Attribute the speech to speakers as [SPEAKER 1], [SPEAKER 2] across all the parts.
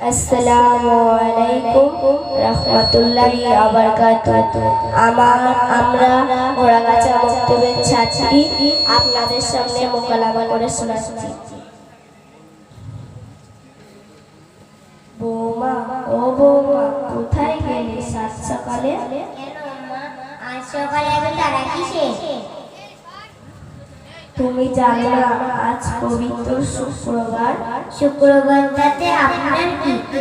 [SPEAKER 1] আসসালামু আলাইকুম রহমতুল্লাহি আমার আমরা ওরাগাছা মক্তবের ছাত্রী আপনাদের সামনে মোকালামা করে শোনাচ্ছি। বৌমা ও বৌমা কোথায় গেলে সাত সকালে?
[SPEAKER 2] আজ সকালে এত তারা কিসে?
[SPEAKER 1] তুমি জানো আজ পবিত্র শুক্রবার।
[SPEAKER 2] শুক্রবারটাতে আপনার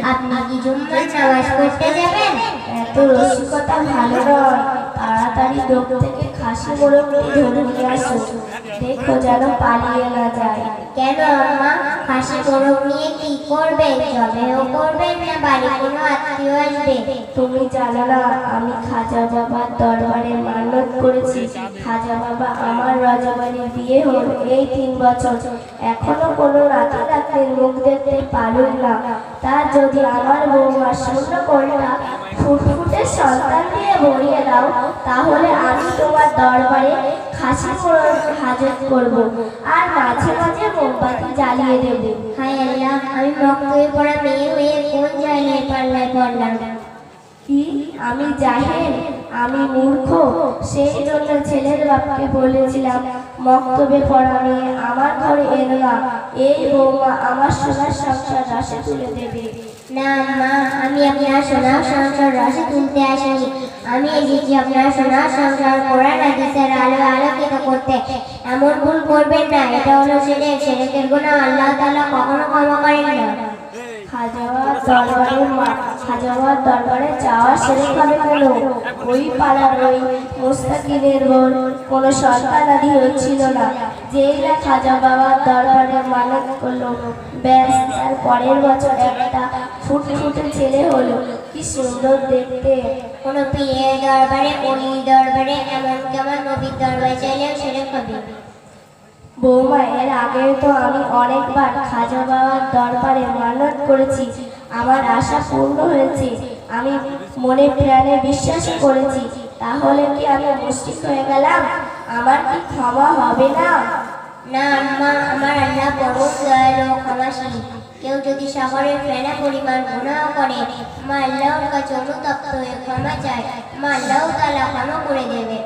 [SPEAKER 2] আপনি কি জুম্মার নামাজ পড়তে যাবেন?
[SPEAKER 1] এত রসিকতা ভালো নয়। তাড়াতাড়ি দোক থেকে খাসি মোড়কটি ধরে নিয়ে আসো দেখো যেন পালিয়ে না যায়।
[SPEAKER 2] কেন ফাঁসি মোরগ নিয়ে কি করবেন জবেও করবেন না, বাড়ি কোনো আত্মীয় আসবে।
[SPEAKER 1] তুমি জানো না, আমি খাজা বাবার দরবারে মানত করেছি। খাজা বাবা আমার রজবাড়ির বিয়ে হল এই তিন বছর। এখনও কোনো রাতে রাতে মুখ দেখতে পারুন না। তা যদি আমার বৌমা শূন্য কন্যা ফুটফুটে সন্তান দিয়ে ভরিয়ে দাও, তাহলে আমি তোমার দরবারে খাসি হাজত করব। আর মাঝে মাঝে
[SPEAKER 2] মক্তবে পড়া মেয়ে হয়ে কোন জায়গায় পাল্লায় পড়লাম?
[SPEAKER 1] কি? আমি জাহেল আমি মূর্খ? সেই জন্য ছেলের বাপকে বলেছিলাম, মক্তবে পড়া মেয়ে, আমার ঘরে এলো না। এই বৌমা আমার সোনার সংসার রাশে তুলে দেবে।
[SPEAKER 2] না মা, আমি আপনার সোনার সংসার রসে তুলতে আসিনি। আমি এসেছি আপনার সোনার সংসার কোরআন হাদিসের আলো আলোকিত করতে। এমন ভুল করবেন না, এটা হলো সেরেক সেরেকের গুণা আল্লাহ তালা কখনো ক্ষমা করেন না।
[SPEAKER 1] খাজাওয়ার দরবারে যাওয়া সেরে খাবে কেন ওই পাড়ার ওই মোস্তাকিনের বোন কোনো সন্তান আদি হচ্ছিল না। যেই না খাজা বাবার দরবারে মানত করল। ব্যাস, তার পরের বছর একটা ফুটফুটে ছেলে হলো। কি সুন্দর দেখতে।
[SPEAKER 2] কোনো পীরের দরবারে অলির দরবারে, এমন কেমন নবীর দরবারে চাইলেও সেরেক হবে
[SPEAKER 1] বৌমা, এর আগে তো আমি অনেকবার খাজা বাবার দরবারে মানত করেছি। আমার আশা পূর্ণ হয়েছে। আমি মনে প্রাণে বিশ্বাস করেছি। তাহলে কি আমি মুশরিক হয়ে গেলাম? আমার কি ক্ষমা হবে না?
[SPEAKER 2] না, আম্মা, আমার আল্লাহ পরম দয়ালু ক্ষমাশীল। কেউ যদি সাগরের ফেনা পরিমাণ গুনাহ করে আমার আল্লাহর কাছে অনুতপ্ত হয়ে ক্ষমা চায়। আমার আল্লাহ তাআলা ক্ষমা করে দেবে।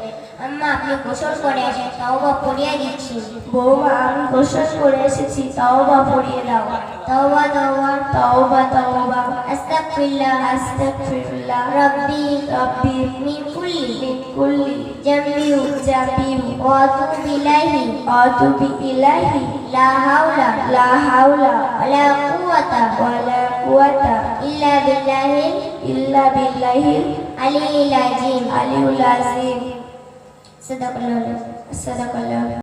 [SPEAKER 2] আম্মা আপনি গোসল করে আসেন তওবা পড়িয়ে দিচ্ছি।
[SPEAKER 1] বৌমা আমি গোসল করে এসেছি তওবা পড়িয়ে দাও।
[SPEAKER 2] তওবা তওবা
[SPEAKER 1] তওবা তওবা।
[SPEAKER 2] আস্তাগফিরুল্লাহ।
[SPEAKER 1] আস্তাগফিরুল্লাহ।
[SPEAKER 2] রব্বি
[SPEAKER 1] রব্বি।
[SPEAKER 2] মিন কুল্লি।
[SPEAKER 1] মিন কুল্লি।
[SPEAKER 2] জামবি
[SPEAKER 1] জামিম
[SPEAKER 2] ওয়া আতুবু ইলাইহি।
[SPEAKER 1] আতুবি ইলাহি
[SPEAKER 2] লা হাওলা।
[SPEAKER 1] লা হাওলা।
[SPEAKER 2] ওয়ালা কুওয়াতা।
[SPEAKER 1] ওয়ালা কুওয়াতা।
[SPEAKER 2] ইল্লা বিল্লাহিল
[SPEAKER 1] ইল্লা বিল্লাহিল
[SPEAKER 2] আলিয়্যিল আযীম
[SPEAKER 1] আলিউল আজিম।
[SPEAKER 2] Sedap
[SPEAKER 1] lalo. Sedap lalo.